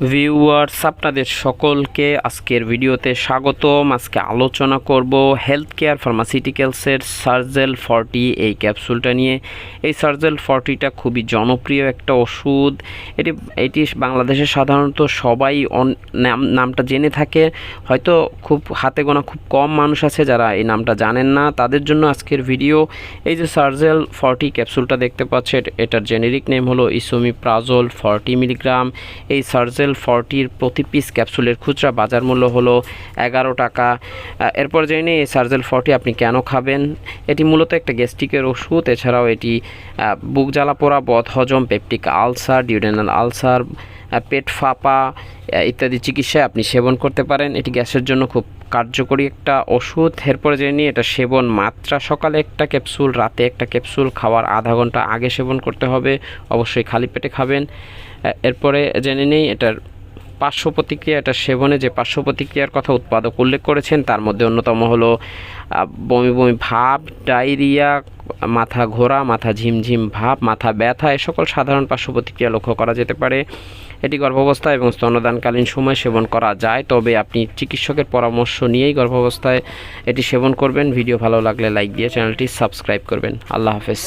Viewers আপনাদের সকলকে আজকের ভিডিওতে স্বাগতম। আজকে আলোচনা করব হেলথ কেয়ার ফার্মাসিউটিক্যালসের সার্জেল ফর্টি এই ক্যাপসুলটা নিয়ে। এই সার্জেল ফর্টিটা খুবই জনপ্রিয় একটা ওষুধ। এটি এটি বাংলাদেশে সাধারণত সবাই নাম, নামটা জেনে থাকে। হয়তো খুব হাতে গোনা খুব কম মানুষ আছে যারা এই নামটা জানেন না। তাদের জন্য আজকের ভিডিও। এই যে সার্জেল ফর্টি ক্যাপসুলটা দেখতে পাচ্ছেন, এটার জেনেরিক নেম হলো ইসোমি প্রাজল ফর্টি মিলিগ্রাম এই সার্জেল ফর্টির প্রতি পিস ক্যাপসুলের খুচরা বাজার মূল্য হলো এগারো টাকা। এরপর জেনে এই সার্জেল ফর্টি আপনি কেন খাবেন? এটি মূলত একটা গ্যাস্ট্রিকের ওষুধ, এছাড়াও এটি বুক জ্বালা পোড়া, বদহজম, পেপটিক আলসার, ডিউডেনাল আলসার পেট ফাঁপা ইত্যাদি চিকিৎসায় আপনি সেবন করতে পারেন। এটি গ্যাসের জন্য খুব কার্যকরী একটা ওষুধ। এরপরে জেনে নিই, এটা সেবন মাত্রা। সকালে একটা ক্যাপসুল, রাতে একটা ক্যাপসুল, খাওয়ার আধা ঘণ্টা আগে সেবন করতে হবে। অবশ্যই খালি পেটে খাবেন। এরপরে জেনে নেই, এটার পার্শ্ব প্রতিক্রিয়া, এটা সেবনে যে পার্শ্ব প্রতিক্রিয়ার কথা উৎপাদক উল্লেখ করেছেন, তার মধ্যে অন্যতম হলো বমি বমি ভাব, ডায়রিয়া মাথা ঘোরা, মাথা ঝিমঝিম ভাব, মাথা ব্যথা, এ সকল সাধারণ পার্শ্ব প্রতিক্রিয়া লক্ষ্য করা যেতে পারে। এটি গর্ভাবস্থা এবং স্তনদানকালীন সময় সেবন করা যায়, তবে আপনি চিকিৎসকের পরামর্শ নিয়েই গর্ভাবস্থায় এটি সেবন করবেন। ভিডিও ভালো লাগলে লাইক দিয়ে চ্যানেলটি সাবস্ক্রাইব করবেন। আল্লাহ হাফেজ।